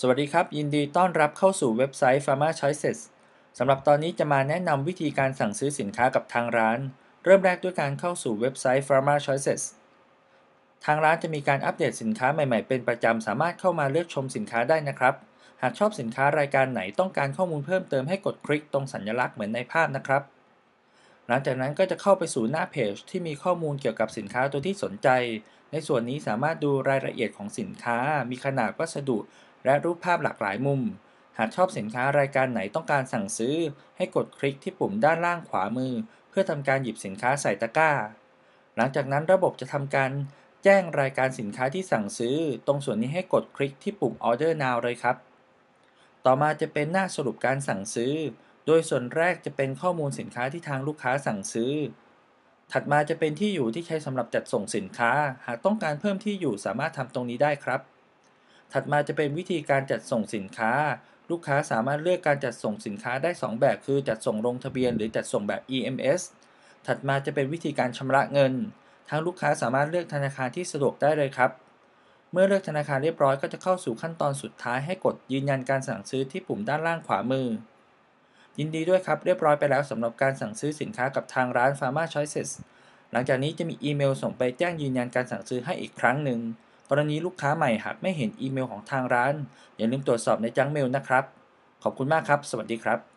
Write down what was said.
สวัสดีครับ ยินดีต้อนรับเข้าสู่เว็บไซต์ Pharma Choices สำหรับตอนนี้จะมาแนะนำวิธีการสั่งซื้อสินค้ากับทางร้าน เริ่มแรกด้วยการเข้าสู่เว็บไซต์ Pharma Choices ทางร้านจะมีการอัปเดตสินค้าใหม่ๆ เป็นประจำ สามารถเข้ามาเลือกชมสินค้าได้นะครับ หากชอบสินค้ารายการไหนต้องการข้อมูลเพิ่มเติมให้กดคลิกตรงสัญลักษณ์เหมือนในภาพนะครับ หลังจากนั้นก็จะเข้าไปสู่หน้าเพจที่มีข้อมูลเกี่ยวกับสินค้าตัวที่สนใจ ในส่วนนี้สามารถดูรายละเอียดของสินค้า มีขนาดวัสดุ และรูปภาพหลากหลายมุม หากชอบสินค้ารายการไหนต้องการสั่งซื้อ ให้กดคลิกที่ปุ่มด้านล่างขวามือ เพื่อทำการหยิบสินค้าใส่ตะกร้า หลังจากนั้นระบบจะทำการแจ้งรายการสินค้าที่สั่งซื้อ ตรงส่วนนี้ให้กดคลิกที่ปุ่ม Order Now เลยครับ ต่อมาจะเป็นหน้าสรุปการสั่งซื้อ โดยส่วนแรกจะเป็นข้อมูลสินค้าที่ทางลูกค้าสั่งซื้อ ถัดมาจะเป็นที่อยู่ที่ใช้สำหรับจัดส่งสินค้า หากต้องการเพิ่มที่อยู่สามารถทำตรงนี้ได้ครับ ถัดมาจะเป็นวิธีการจัดส่งสินค้า ลูกค้าสามารถเลือกการจัดส่งสินค้าได้ 2 แบบ คือจัดส่งลงทะเบียนหรือจัดส่งแบบ EMS ถัดมาจะเป็นวิธีการชำระเงิน ทางลูกค้าสามารถเลือกธนาคารที่สะดวกได้เลยครับ เมื่อเลือกธนาคารเรียบร้อยก็จะเข้าสู่ขั้นตอนสุดท้ายให้กดยืนยันการสั่งซื้อที่ปุ่มด้านล่างขวามือ ยินดีด้วยครับเรียบร้อยไปแล้วสำหรับการสั่งซื้อสินค้ากับทางร้าน Pharma Choices หลังจากนี้จะมีอีเมลส่งไปแจ้งยืนยันการสั่งซื้อให้อีกครั้งหนึ่ง กรณีลูกค้าใหม่หากไม่เห็นอีเมลของทางร้าน อย่าลืมตรวจสอบในจังเมลนะครับ ขอบคุณมากครับ สวัสดีครับ